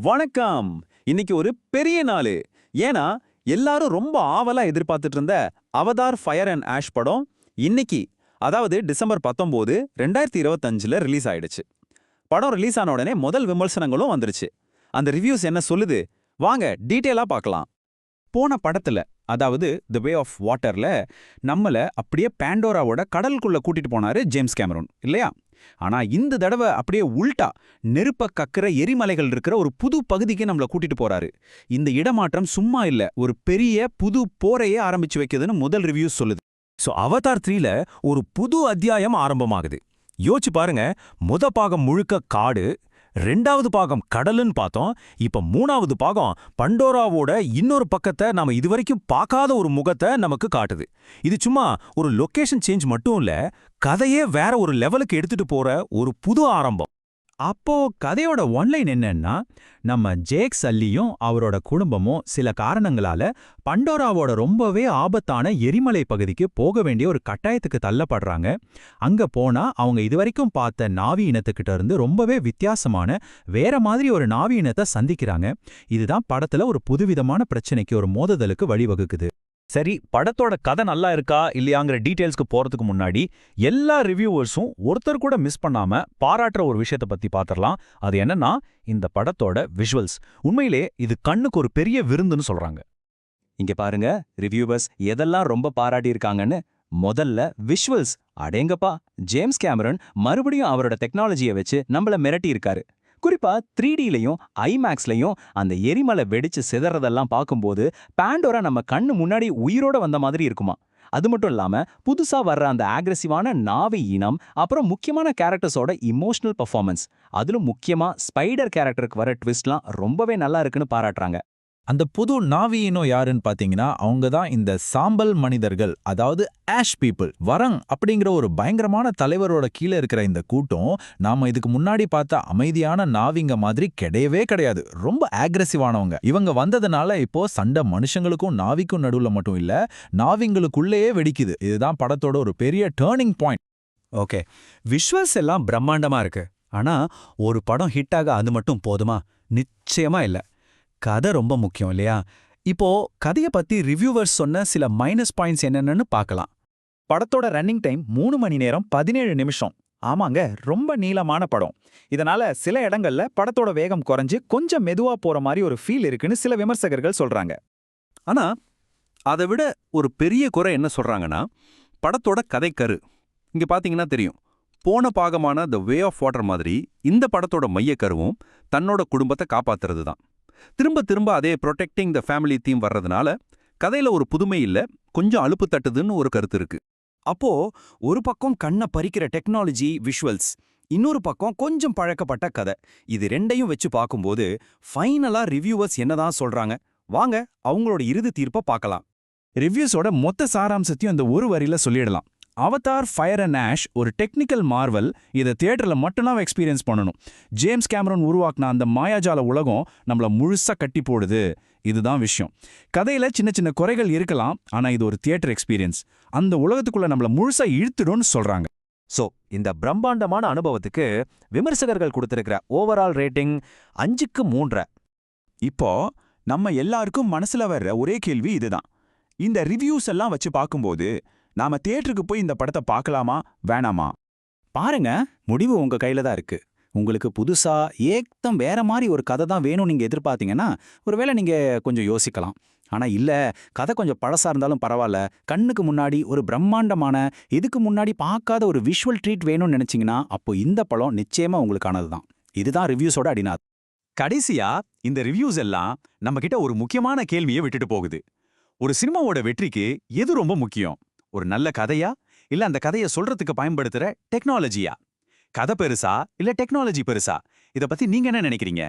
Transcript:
வணக்கம். இன்னைக்கு ஒரு பெரிய நாள். ஏன்னா எல்லாரும் ரொம்ப ஆவலா எதிர்பார்த்துட்டு இருந்த அவதார் ஃபயர் அண்ட் ஆஷ் படம் இன்னைக்கு அதாவது டிசம்பர் பத்தொம்போது ரெண்டாயிரத்தி இருபத்தஞ்சில் ரிலீஸ் ஆயிடுச்சு. படம் ரிலீஸ் ஆன உடனே முதல் விமர்சனங்களும் வந்துருச்சு. அந்த ரிவ்யூஸ் என்ன சொல்லுது? வாங்க டீட்டெயிலாக பார்க்கலாம். போன படத்துல அதாவது தி வே ஆஃப் வாட்டர்ல நம்மள அப்படியே பேண்டோராவோட கடலுக்குள்ள கூட்டிட்டு போனாரு ஜேம்ஸ் கேமரூன் இல்லையா? ஆனா இந்த தடவை அப்படியே உல்டா நெருப்ப கக்கிற எரிமலைகள் இருக்கிற ஒரு புது பகுதிக்கு நம்மள கூட்டிட்டு போறாரு. இந்த இடமாற்றம் சும்மா இல்ல ஒரு பெரிய புது போரையே ஆரம்பிச்சு வைக்குதுன்னு முதல் ரிவ்யூ சொல்லுது. ஸோ அவதார் த்ரீல ஒரு புது அத்தியாயம் ஆரம்பமாகுது. யோசிச்சு பாருங்க முத பாகம் முழுக்க காடு ரெண்டாவது பாகம் கடலுன்னு பார்த்தோம். இப்ப மூணாவது பாகம் பண்டோராவோட இன்னொரு பக்கத்தை நாம இதுவரைக்கும் பார்க்காத ஒரு முகத்தை நமக்கு காட்டுது. இது சும்மா ஒரு லொகேஷன் சேஞ்ச் மட்டும் இல்ல கதையே வேற ஒரு லெவலுக்கு எடுத்துட்டு போற ஒரு புது ஆரம்பம். அப்போ கதையோட ஒன்லைன் என்னன்னா நம்ம ஜேக் சல்லியும் அவரோட குடும்பமும் சில காரணங்களால பண்டோராவோட ரொம்பவே ஆபத்தான எரிமலை பகுதிக்கு போக வேண்டிய ஒரு கட்டாயத்துக்கு தள்ளப்படுறாங்க. அங்க போனா அவங்க இதுவரைக்கும் பார்த்த நாவி இனத்துக்கிட்ட இருந்து ரொம்பவே வித்தியாசமான வேற மாதிரி ஒரு நாவி இனத்தை சந்திக்கிறாங்க. இதுதான் படத்துல ஒரு புதுவிதமான பிரச்சனைக்கு ஒரு மோதுதலுக்கு வழிவகுக்குது. சரி படத்தோட கதை நல்லா இருக்கா இல்லையாங்கிற டீட்டெயில்ஸ்க்கு போறதுக்கு முன்னாடி எல்லா ரிவ்யூவர்ஸும் ஒருத்தர் கூட மிஸ் பண்ணாம பாராட்டுற ஒரு விஷயத்த பத்தி பார்த்துடலாம் அது என்னன்னா இந்த படத்தோட விஷுவல்ஸ் உண்மையிலே இது கண்ணுக்கு ஒரு பெரிய விருந்துன்னு சொல்றாங்க. இங்க பாருங்க ரிவ்யூவர்ஸ் எதெல்லாம் ரொம்ப பாராட்டியிருக்காங்கன்னு முதல்ல விஷுவல்ஸ் அடேங்கப்பா ஜேம்ஸ் கேமரன் மறுபடியும் அவரோட டெக்னாலஜியை வச்சு நம்மள மிரட்டியிருக்காரு. குறிப்பா த்ரீ டிலையும் ஐமேக்ஸ்லையும் அந்த எரிமலை வெடிச்சு சிதறதெல்லாம் பார்க்கும்போது பேண்டோரா நம்ம கண்ணு முன்னாடி உயிரோட வந்த மாதிரி இருக்குமா? அது மட்டும் இல்லாம புதுசா வர்ற அந்த ஆக்ரெசிவான நாவி இனம் அப்புறம் முக்கியமான கேரக்டர்ஸோட இமோஷனல் பர்ஃபார்மன்ஸ் அதிலும் முக்கியமா ஸ்பைடர் கேரக்டருக்கு வர ட்விஸ்ட்லாம் ரொம்பவே நல்லா இருக்குன்னு பாராட்டுறாங்க. அந்த புது நாவியினோ யாருன்னு பார்த்தீங்கன்னா அவங்க தான் இந்த சாம்பல் மனிதர்கள் அதாவது ஆஷ் பீப்புள் வரங் அப்படிங்கிற ஒரு பயங்கரமான தலைவரோட கீழே இருக்கிற இந்த கூட்டம் நாம இதுக்கு முன்னாடி பார்த்த அமைதியான நாவிங்க மாதிரி கிடையவே கிடையாது. ரொம்ப ஆக்ரஸிவானவங்க இவங்க வந்ததுனால இப்போ சண்டை மனுஷங்களுக்கும் நாவிக்கும் நடுவுல மட்டும் இல்ல நாவிங்களுக்குள்ளேயே வெடிக்குது. இதுதான் படத்தோட ஒரு பெரிய டேர்னிங் பாயிண்ட் ஓகே. விஷுவல்ஸ் எல்லாம் பிரம்மாண்டமா இருக்கு. ஆனா ஒரு படம் ஹிட் ஆக அது மட்டும் போதுமா? நிச்சயமா இல்ல. கதை ரொம்ப முக்கியம் இல்லையா? இப்போ கதைய பத்தி ரிவ்யூவர்ஸ் சொன்ன சில மைனஸ் பாயிண்ட்ஸ் என்னென்னு பார்க்கலாம். படத்தோட ரன்னிங் டைம் மூணு மணி நேரம் பதினேழு நிமிஷம். ஆமாங்க ரொம்ப நீளமான படம். இதனால சில இடங்கள்ல படத்தோட வேகம் குறைஞ்சு கொஞ்சம் மெதுவா போற மாதிரி ஒரு ஃபீல் இருக்குன்னு சில விமர்சகர்கள் சொல்றாங்க. ஆனா அதை விட ஒரு பெரிய குறை என்ன சொல்றாங்கன்னா படத்தோட கதைக்கரு இங்க பாத்தீங்கன்னா தெரியும். போன பாகமான த வே ஆஃப் வாட்டர் மாதிரி இந்த படத்தோட மையக்கருவும் தன்னோட குடும்பத்தை காப்பாத்துறது தான் திரும்ப திரும்ப அதே ப்ரொடெக்டிங் த ஃபேமிலி தீம் வர்றதுனால கதையில ஒரு புதுமை இல்ல கொஞ்சம் அலுப்பு தட்டுதுன்னு ஒரு கருத்து இருக்கு. அப்போ ஒரு பக்கம் கண்ணை பறிக்கிற டெக்னாலஜி விஷுவல்ஸ் இன்னொரு பக்கம் கொஞ்சம் பழக்கப்பட்ட கதை. இது ரெண்டையும் வச்சு பார்க்கும்போது ஃபைனலா ரிவ்யூவர்ஸ் என்னதான் சொல்றாங்க? வாங்க அவங்களோட இறுதி தீர்ப்பை பார்க்கலாம். ரிவ்யூஸோட மொத்த சாராம்சத்தையும் அந்த ஒரு வரியில சொல்லிடலாம். அவதார் ஃபயர் அண்ட் ஆஷ் ஒரு டெக்னிக்கல் மார்வல் இதை தியேட்டர்ல மட்டும்தான் எக்ஸ்பீரியன்ஸ் பண்ணணும். ஜேம்ஸ் கேமரன் உருவாக்குன அந்த மாயாஜால உலகம் நம்மள முழுசா கட்டி போடுது. இதுதான் விஷயம். கதையில சின்ன சின்ன குறைகள் இருக்கலாம் ஆனா இது ஒரு தியேட்டர் எக்ஸ்பீரியன்ஸ் அந்த உலகத்துக்குள்ள நம்மள முழுசா இழுத்துடும்னு சொல்றாங்க. சோ இந்த பிரம்மாண்டமான அனுபவத்துக்கு விமர்சகர்கள் கொடுத்துருக்கிற ஓவரால் ரேட்டிங் அஞ்சுக்கு மூன்றரை. இப்போ நம்ம எல்லாருக்கும் மனசுல வர்ற ஒரே கேள்வி இதுதான். இந்த ரிவ்யூஸ் எல்லாம் வச்சு பார்க்கும்போது நாம தியேட்டருக்கு போய் இந்த படத்தை பார்க்கலாமா வேணாமா? பாருங்க முடிவு உங்க கையில தான் இருக்கு. உங்களுக்கு புதுசா ஏக்தம் வேற மாதிரி ஒரு கதை தான் வேணும் நீங்க எதிர்பார்த்தீங்கன்னா ஒருவேளை நீங்க கொஞ்சம் யோசிக்கலாம். ஆனா இல்ல கதை கொஞ்சம் பழசா இருந்தாலும் பரவாயில்ல. கண்ணுக்கு முன்னாடி ஒரு பிரம்மாண்டமான இதுக்கு முன்னாடி பார்க்காத ஒரு விஷுவல் ட்ரீட் வேணும்னு நினைச்சீங்கன்னா அப்போ இந்த படம் நிச்சயமா உங்களுக்கானது தான். இதுதான் ரிவ்யூஸோட அடிநாத். கடைசியா இந்த ரிவ்யூஸ் எல்லாம் நம்ம கிட்ட ஒரு முக்கியமான கேள்வியை விட்டுட்டு போகுது. ஒரு சினிமாவோட வெற்றிக்கு எது ரொம்ப முக்கியம்? ஒரு நல்ல கதையா? இல்ல அந்த கதையை சொல்றதுக்கு பயன்படுத்துற டெக்னாலஜியா கதை பெருசா? இல்ல டெக்னாலஜி பெருசா? இத பத்தி நீங்க என்ன நினைக்கிறீங்க?